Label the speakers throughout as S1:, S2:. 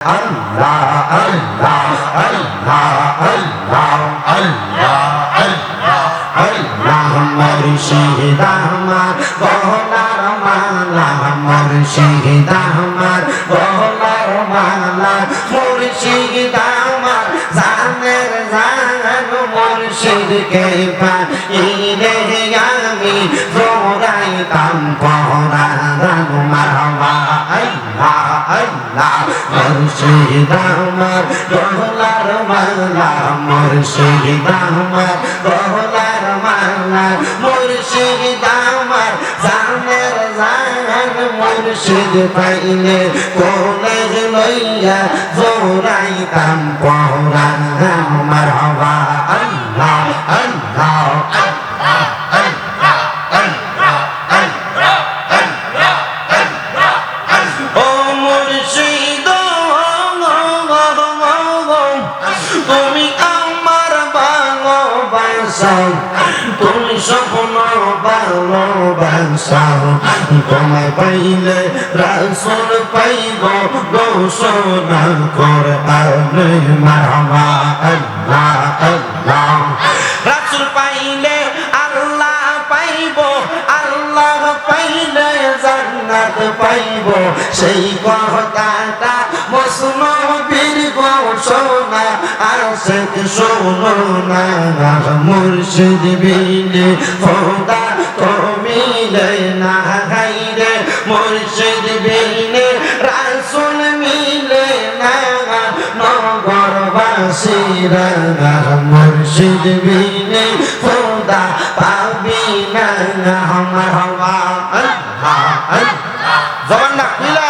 S1: আল্লাহ আল্লাহ আল্লাহ আল্লাহ আল্লাহ আল্লাহ আল্লাহ মুর্শিদ আমার গলার মালা মুর্শিদ আমার গলার মালা মুর্শিদ আমার জানের জান মুর্শিদকে পাইলে আমি আল্লাহ মুর্শিদ আমার গলার মালা। মুর্শিদ আমার গলার মালা। মুর্শিদ আমার, জানের জান। মুর্শিদ পাইলে কোলে লইয়া জোড়াইতাম। পরাণ মারবা আল্লাহ ভালোবাসা তুমি স্বপ্ন ভালোবাসা তোমায় পাইলে রাসুল পাইব, ঘোষণা করে আলে মারহাবা, আল্লাহ সেই কথাটা মসন বীর ঘোষণা সে শোনো না? মুর্শিদ বিনে খোদা কমিলে না হাইরে মুর্শিদ বিনে রাসুল মিলে না। নগরবাসীরা মুর্শিদ বিনে খোদা পাবি না আমার হওয়া আল্লাহ আল্লাহ। জবান না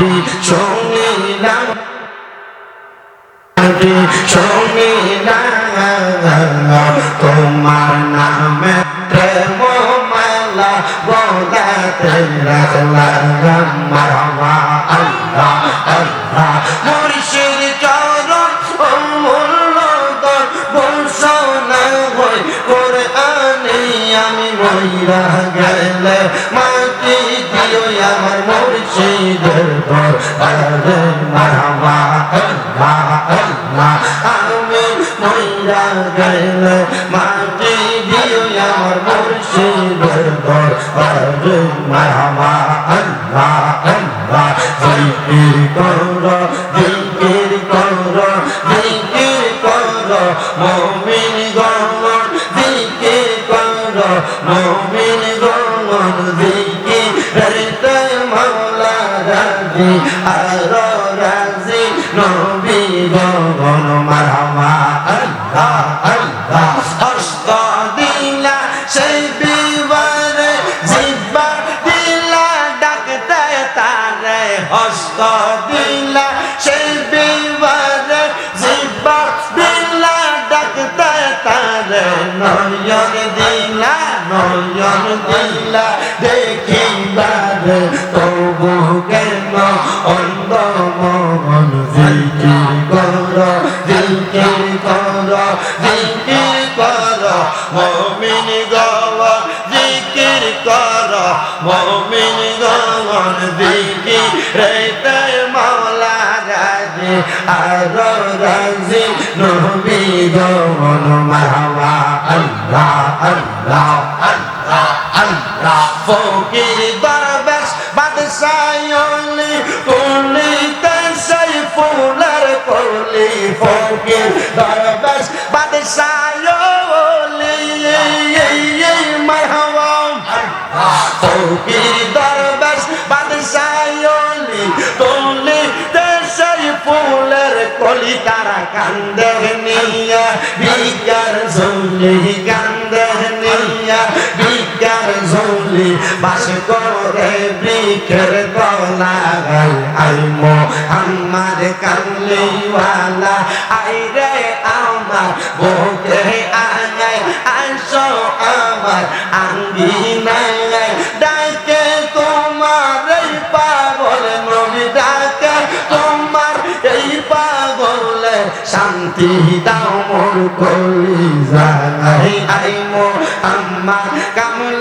S1: নামটি শুনিলাম নামটি শুনিলাম তোমার নামে প্রেম মালা গোলাতে রাখলাম মারবা আল্লাহ আল্লাহ। মুর্শিদ চরণ অমূল্য দর ঘোষণা হই করে আমি মহিলা গেলে মাটি দিও আমার মুর্শিদের ঘর। আরে মারবা আল্লাহ আল্লাহ আমি মহিলা গেলে মাটি দিও আমার মুর্শিদের ঘর। আরে মারবা আল্লাহ আল্লাহ জিকির করো জিকির করো জিকির করো। মমিন গণ জিকির করো। মমিন গণ রাজি আর রাজি, নবী গণ মারহামা আল্লাহ আল্লাহ হস্ত দিলা সেই বিবারে জিব্বা দিলা ডাকতে তারে হস্ত দিলা সেই বিবারে জিব্বা দিলা ডাকতে তারে নয়ন দিলা নয়ন দিলা দেখিবারে তবু কেন অন্ধ মন, জিকির কর জিকির কর জিকির কর, মমিন গাওয়া জিকির কর, মমিন গাওয়ান জিকির রেতে মাওলা রাজি, আর রাজি, নবী গমন মারহাবা আল্লাহ আল্লাহ আল্লাহ আল্লাহ, ফকির কলি ফকির দরবেশ বাদশায়লি মারহাবা। ফকির দরবেশ বাদশায়লি কুলিতে সেই ফুলের কলি তারা কান্দে নিয়া, বিকার ঝুলি কান্দে নিয়া, বিকার ঝুলি বাস করে বৃক্ষের দল লাগাই আই মোহাম্মদ কামলিওয়ালা। আই রে আমার বুকে আঙাই আইসো আমার আঙ্গিনায়। ডাকে তোমার এই পাগল নবী ডাকে তোমার এই পাগলে শান্তি দাও মোর কলি জানাই আই মো